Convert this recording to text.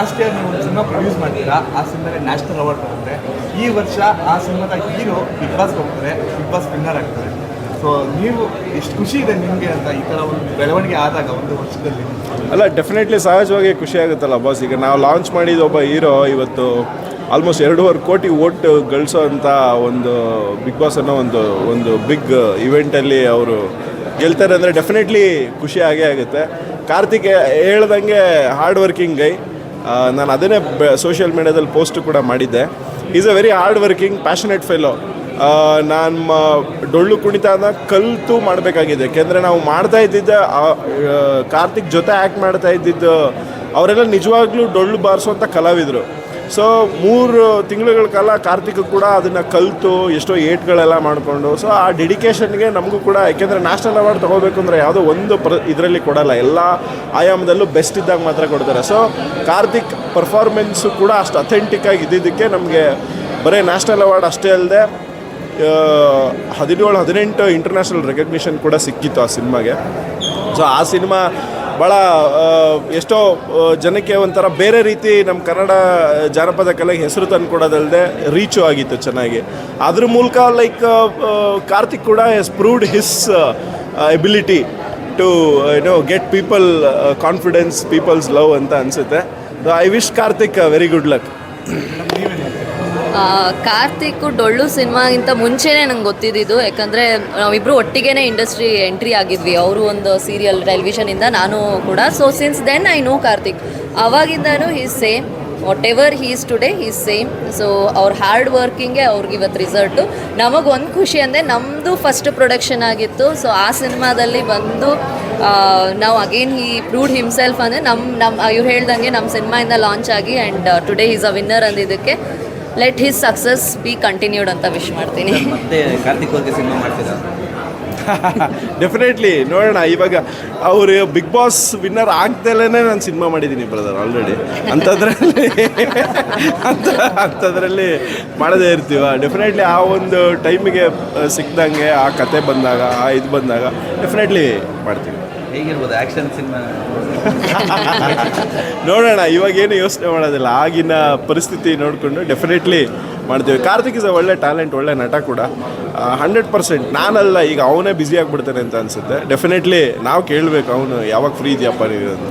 Last year ನೀವು ಒಂದು cinema produce ಮಾಡ್ತೀರಾ ಆ ಸಿನಿಮಾಗೆ ನ್ಯಾಷನಲ್ ಅವಾರ್ಡ್ ಬರುತ್ತೆ ಈ ವರ್ಷ ಆ ಸಿನಿಮಾದ ಹೀರೋ ಬಿಗ್ ಬಾಸ್ ಹೋಗ್ತಾರೆ. ಬಿಗ್ ಬಾಸ್ ವಿನ್ನರ್ ಆಗ್ತಾರೆ. ಸೊ ನೀವು ಎಷ್ಟು ಖುಷಿ ಇದೆ ನಿಮಗೆ ಅಂತ ಈ ಥರ ಒಂದು ಬೆಳವಣಿಗೆ ಆದಾಗ ಒಂದು ವರ್ಷದಲ್ಲಿ? ಅಲ್ಲ ಡೆಫಿನೆಟ್ಲಿ ಸಹಜವಾಗಿ ಖುಷಿ ಆಗುತ್ತಲ್ಲ ಬಾಸ್ ಈಗ ನಾವು ಲಾಂಚ್ ಮಾಡಿದ ಒಬ್ಬ ಹೀರೋ ಇವತ್ತು ಆಲ್ಮೋಸ್ಟ್ ಎರಡೂವರೆ ಕೋಟಿ ಓಟ್ ಗಳಿಸೋ ಅಂತ ಒಂದು ಬಿಗ್ ಬಾಸ್ ಅನ್ನೋ ಒಂದು ಒಂದು ಬಿಗ್ ಇವೆಂಟಲ್ಲಿ ಅವರು ಗೆಲ್ತಾರೆ ಅಂದರೆ ಡೆಫಿನೆಟ್ಲಿ ಖುಷಿ ಆಗೇ ಆಗುತ್ತೆ. ಕಾರ್ತಿಕ್ ಹೇಳ್ದಂಗೆ ಹಾರ್ಡ್ ವರ್ಕಿಂಗ್ ಗೈ ನಾನು ಅದನ್ನೇ ಸೋಷಿಯಲ್ ಮೀಡಿಯಾದಲ್ಲಿ ಪೋಸ್ಟ್ ಕೂಡ ಮಾಡಿದ್ದೆ. Is a very hard working passionate fellow ನಾನು ಡೊಳ್ಳು ಕುಣಿತನ ಕಲಿತು ಮಾಡಬೇಕಾಗಿದೆ. ಯಾಕೆಂದರೆ ನಾವು ಮಾಡ್ತಾ ಇದ್ದಿದ್ದ ಕಾರ್ತಿಕ್ ಜೊತೆ ಆ್ಯಕ್ಟ್ ಮಾಡ್ತಾ ಇದ್ದಿದ್ದು, ಅವರೆಲ್ಲ ನಿಜವಾಗ್ಲೂ ಡೊಳ್ಳು ಬಾರಿಸುವಂಥ ಕಲಾವಿದರು. ಸೊ ಮೂರು ತಿಂಗಳುಗಳ ಕಾಲ ಕಾರ್ತಿಕ್ ಕೂಡ ಅದನ್ನು ಕಲಿತು ಎಷ್ಟೋ ಏಟ್ಗಳೆಲ್ಲ ಮಾಡಿಕೊಂಡು. ಸೊ ಆ ಡೆಡಿಕೇಶನ್ಗೆ ನಮಗೂ ಕೂಡ, ಯಾಕೆಂದರೆ ನ್ಯಾಷನಲ್ ಅವಾರ್ಡ್ ತೊಗೋಬೇಕು ಅಂದರೆ ಯಾವುದೋ ಒಂದು ಪ್ರ, ಇದರಲ್ಲಿ ಕೊಡಲ್ಲ. ಎಲ್ಲ ಆಯಾಮದಲ್ಲೂ ಬೆಸ್ಟ್ ಇದ್ದಾಗ ಮಾತ್ರ ಕೊಡ್ತಾರೆ. ಸೊ ಕಾರ್ತಿಕ್ ಪರ್ಫಾರ್ಮೆನ್ಸು ಕೂಡ ಅಷ್ಟು ಅಥೆಂಟಿಕ್ಕಾಗಿ ಇದ್ದಿದ್ದಕ್ಕೆ ನಮಗೆ ಬರೀ ನ್ಯಾಷನಲ್ ಅವಾರ್ಡ್ ಅಷ್ಟೇ ಅಲ್ಲದೆ ಹದಿನೇಳು, ಹದಿನೆಂಟು ಇಂಟರ್ನ್ಯಾಷನಲ್ ರೆಕಗ್ನಿಷನ್ ಕೂಡ ಸಿಕ್ಕಿತ್ತು ಆ ಸಿನಿಮಾಗೆ. ಸೊ ಆ ಸಿನಿಮಾ ಭಾಳ ಎಷ್ಟೋ ಜನಕ್ಕೆ ಒಂಥರ ಬೇರೆ ರೀತಿ ನಮ್ಮ ಕನ್ನಡ ಜಾನಪದ ಕಲೆಗೆ ಹೆಸರು ತಂದುಕೊಡೋದಲ್ಲದೆ ರೀಚು ಆಗಿತ್ತು ಚೆನ್ನಾಗಿ. ಅದ್ರ ಮೂಲಕ ಲೈಕ್ ಕಾರ್ತಿಕ್ ಕೂಡ as proved his ability to you know get people confidence people's love ಅಂತ ಅನಿಸುತ್ತೆ. I wish Karthik very good luck Karthik Dollu ಸಿನಿಮಾಗಿಂತ ಮುಂಚೆನೇ ನಂಗೆ ಗೊತ್ತಿದ್ದಿದ್ದು, ಯಾಕಂದರೆ ನಾವಿಬ್ಬರು ಒಟ್ಟಿಗೆನೇ ಇಂಡಸ್ಟ್ರಿ ಎಂಟ್ರಿ ಆಗಿದ್ವಿ. ಅವರು ಒಂದು ಸೀರಿಯಲ್ ಟೆಲಿವಿಷನಿಂದ ನಾನು ಕೂಡ. So since then I know Karthik. ಅವಾಗಿಂದನೂ he's same whatever he's today he's same so ಅವ್ರ ಹಾರ್ಡ್ ವರ್ಕಿಂಗೇ ಅವ್ರಿಗೆ ಇವತ್ತು ರಿಸಲ್ಟು ನಮಗೆ ಒಂದು ಖುಷಿ ಅಂದರೆ ನಮ್ಮದು ಫಸ್ಟ್ ಪ್ರೊಡಕ್ಷನ್ ಆಗಿತ್ತು. ಸೊ ಆ ಸಿನಿಮಾದಲ್ಲಿ ಬಂದು ನಾವು ಅಗೇನ್ ಈ ಪ್ರೂಡ್ ಹಿಮ್ಸೆಲ್ಫ್ ಅಂದರೆ ನಮ್ಮ ನಮ್ಮ ಇವ್ರು ಹೇಳ್ದಂಗೆ ನಮ್ಮ ಸಿನಿಮಾಯಿಂದ ಲಾಂಚ್ ಆಗಿ and today is a winner ಅಂದಿದ್ದಕ್ಕೆ. Let his success be continued ಅಂತ ವಿಶ್ ಮಾಡ್ತೀನಿ. ಮತ್ತೆ ಕಾರ್ತಿಕ್ ಅವ್ರಿಗೆ ಸಿನಿಮಾ ಮಾಡ್ತೀರಾ? ಡೆಫಿನೆಟ್ಲಿ ನೋಡೋಣ ಇವಾಗ ಅವರು ಬಿಗ್ ಬಾಸ್ ವಿನ್ನರ್ ಆಗ್ದಲೇ ನಾನು ಸಿನಿಮಾ ಮಾಡಿದ್ದೀನಿ ಬ್ರದರ್ ಆಲ್ರೆಡಿ ಅಂಥದ್ರಲ್ಲಿ ಅಂತ ಅಂಥದ್ರಲ್ಲಿ ಮಾಡದೇ ಇರ್ತೀವ. ಡೆಫಿನೆಟ್ಲಿ ಆ ಒಂದು ಟೈಮಿಗೆ ಸಿಕ್ಕಿದಂಗೆ ಆ ಕತೆ ಬಂದಾಗ ಆ ಇದು ಬಂದಾಗ ಡೆಫಿನೆಟ್ಲಿ ಮಾಡ್ತೀವಿ. ಹೇಗಿರ್ಬೋದು? ಆ್ಯಕ್ಷನ್ ಸಿನಿಮಾ ನೋಡೋಣ, ಇವಾಗೇನು ಯೋಚನೆ ಮಾಡೋದಿಲ್ಲ. ಆಗಿನ ಪರಿಸ್ಥಿತಿ ನೋಡಿಕೊಂಡು ಡೆಫಿನೆಟ್ಲಿ ಮಾಡ್ತೀವಿ. ಕಾರ್ತಿಕ್ ಇಸ್ ಒಳ್ಳೆ ಟ್ಯಾಲೆಂಟ್ ಒಳ್ಳೆ ನಟ ಕೂಡ. ಹಂಡ್ರೆಡ್ ಪರ್ಸೆಂಟ್ ನಾನಲ್ಲ, ಈಗ ಅವನೇ ಬ್ಯುಸಿ ಆಗಿಬಿಡ್ತಾನೆ ಅಂತ ಅನಿಸುತ್ತೆ. ಡೆಫಿನೆಟ್ಲಿ ನಾವು ಕೇಳಬೇಕು ಅವನು ಯಾವಾಗ ಫ್ರೀ ಇದೆಯಪ್ಪ ನೀವು ಅಂತ.